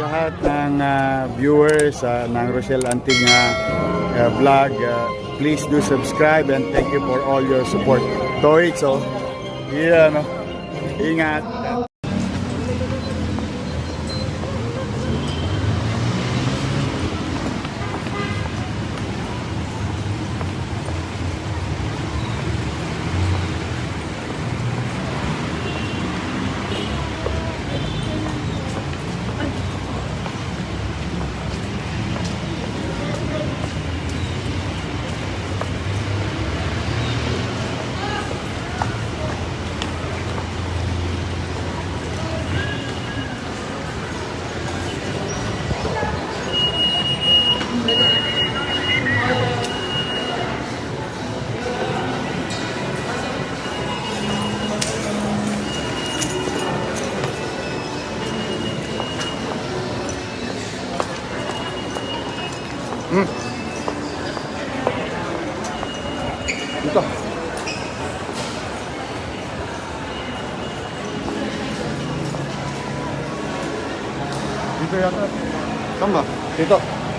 Lahat ng ah, viewers ah, ng Rochelle Antig nga ah, vlog, ah, please do subscribe and thank you for all your support. Toy, so, yeah, no? Ingat. Dito. Dito yata. Saan ba? Dito. Edit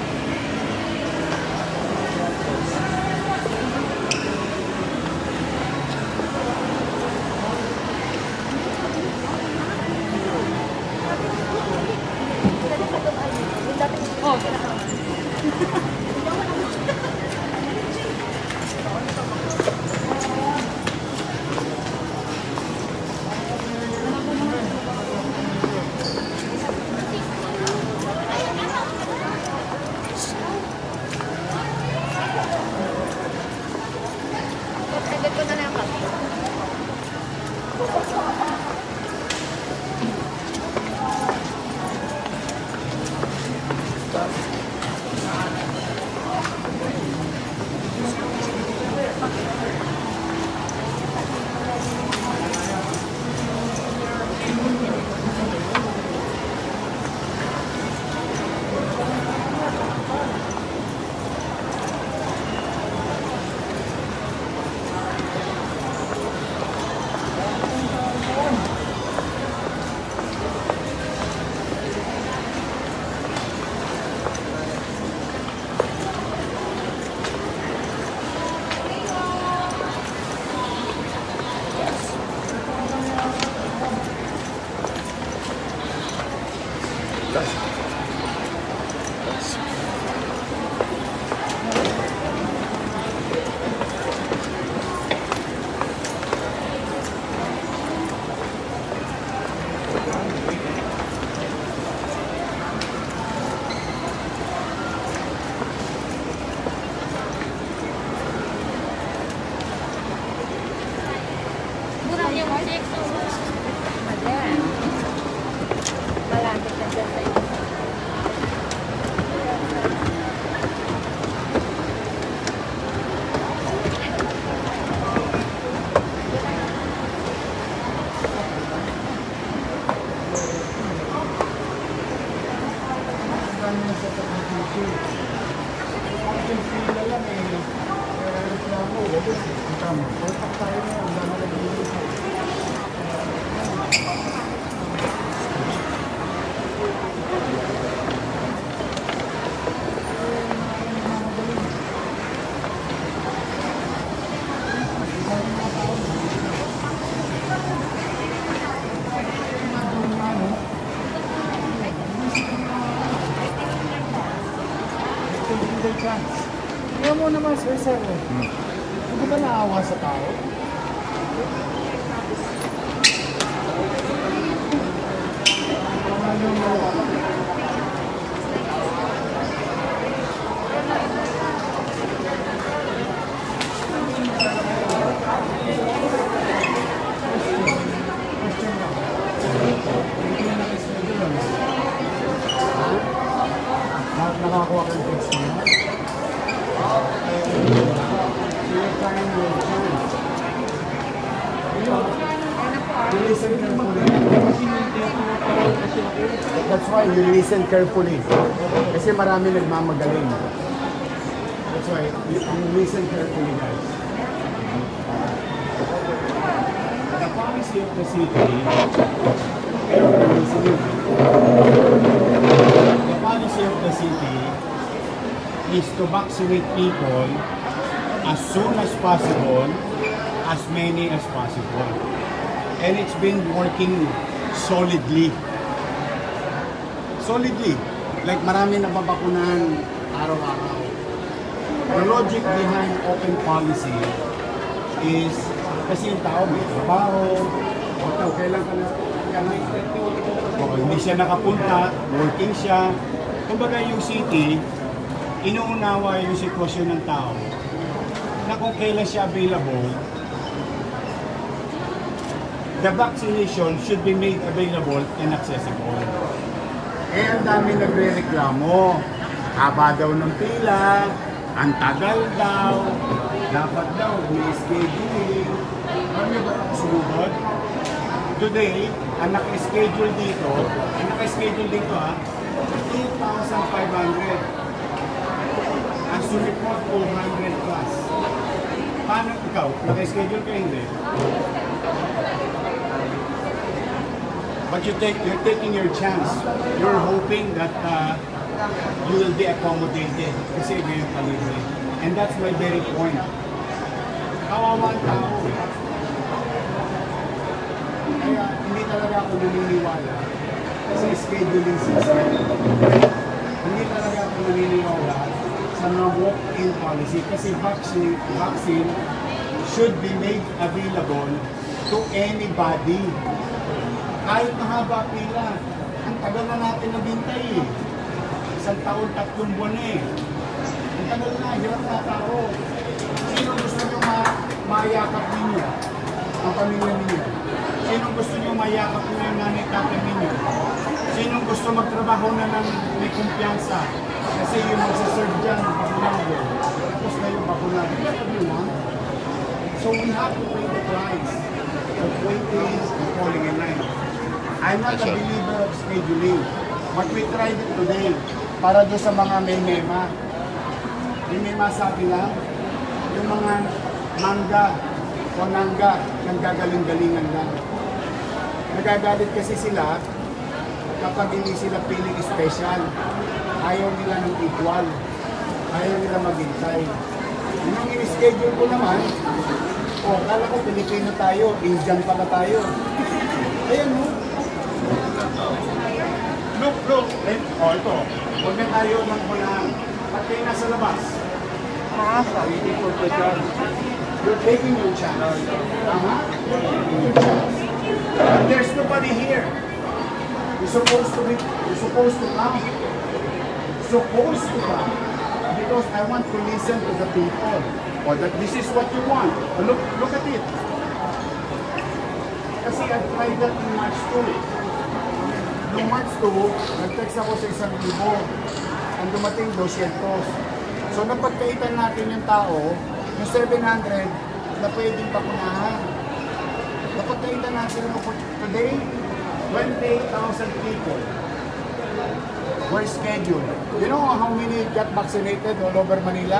我们公司，我们公司原来呢，呃，有两户，我们是承担，所以夫妻呢，我们当然就不用承担。Mo naman, sir, sir. Hindi ba naawa sa tao? Nak- Nakakuha ka ng text niya? You're trying your chance. You listen carefully. That's why you listen carefully. Kasi marami nagmamagaling. That's why you, you listen carefully, guys. The policy of the city Listening. Is to vaccinate people as soon as possible, as many as possible. And it's been working solidly. Solidly. Like marami nababakunahan araw-araw. The logic behind open policy is kasi yung tao may trabaho, o ikaw, kailan ka na, ka na hindi siya nakapunta, working siya. Kumbaga yung city, inuunawa yung sitwasyon ng tao na kung kailan siya available, the vaccination should be made available and accessible. Eh, ang dami nagre-reklamo. Haba daw ng pila, ang tagal daw, dapat daw may scheduling. Ano ba ito sumugod? Today, ang naka-schedule dito, ang naka-schedule dito ha, 2,500. Ang sumipot 400 plus. Paano ikaw? Naka-schedule ka hindi? But you take, you're taking your chance. You're hoping that uh, you will be accommodated kasi ngayon palibre. And that's my very point. Kawawa ang tao. Kaya hindi talaga ako naniniwala sa scheduling system. Hindi talaga ako naniniwala sa mga walk-in policy kasi vaccine, vaccine should be made available to anybody. Kahit mahaba pila, ang tagal na natin naghintay eh. Isang taon, tatlong buwan eh. Ang tagal na, hirap na tao. Sino gusto nyo ma mayakap ninyo? Ang pamilya ninyo. Sino gusto nyo mayakap nyo yung nanay tatay ninyo? Sino gusto magtrabaho na ng may kumpiyansa? Kasi yung magsaserve dyan, bakunado. Tapos kayo bakunado. That's what you want. So we have to pay the price of waiting and falling in line. I'm not a believer of scheduling. But we tried it today para doon sa mga may mema. Yung mema sabi lang, yung mga mangga o nangga nang gagaling-galingan lang. Nagagalit kasi sila kapag hindi sila feeling special. Ayaw nila ng equal. Ayaw nila maghintay. Yun ang in-schedule ko naman, o, kala ko Pilipino tayo, Indian pala tayo. Ayan mo. Look, look. Eh, oh, ito. Huwag na tayo. At kayo nasa labas. Waiting for the chance. You're taking your chance. Tama? You're taking your chance. But there's nobody here. You're supposed to be, you're supposed to come. Supposed to come. Because I want to listen to the people. Or that this is what you want. Look, look at it. Kasi I tried that in March 2. Noong March 2, nag-text ako sa isang libo. Ang dumating 200. So napagkaitan natin yung tao, yung 700 na pwedeng pakunahan. Napagkaitan natin yung today, 28,000 people were scheduled. You know how many got vaccinated all over Manila?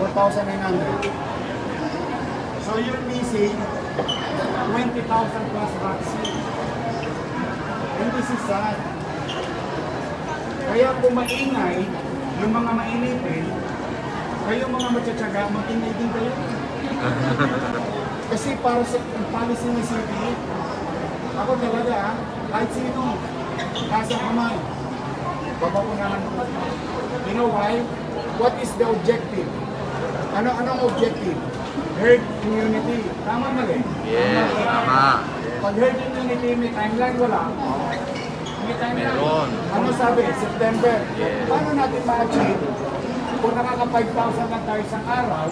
4,900. So you're missing 20,000 plus vaccine. And this is sad. Kaya kung maingay, yung mga mainitin, kayo mga matsatsaga, mag-ingay din kayo. Kasi para sa policy ng city, ako talaga, ah, nasa kamay, babakunahan ko. You know why? What is the objective? Ano anong objective? Herd immunity. Tama mali? Yes, tama. Pag herd immunity, may timeline wala. May timeline. Meron. Ano sabi? September. Yes. Paano natin ma-achieve kung nakaka 5,000 lang tayo isang araw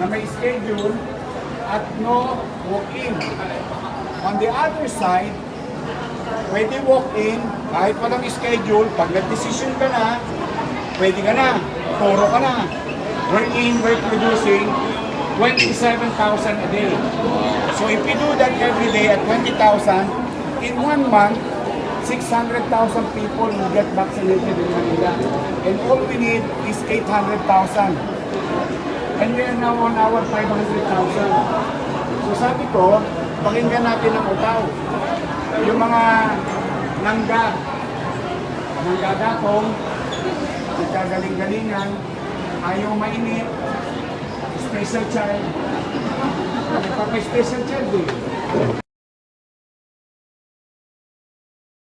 na may schedule at no walk-in. On the other side, pwede walk-in kahit walang schedule. Pag nag-decision ka na, pwede ka na. Toro ka na. We're in, we're producing 27,000 a day. So if you do that every day at 20,000, in one month, 600,000 people will get vaccinated in Manila. And all we need is 800,000. And we are now on our 500,000. So sabi ko, pakinggan natin ang utaw. Yung mga nangga, nangga datong, nagkagaling-galingan, ayaw mainit, special child. Nagpapa-special child eh.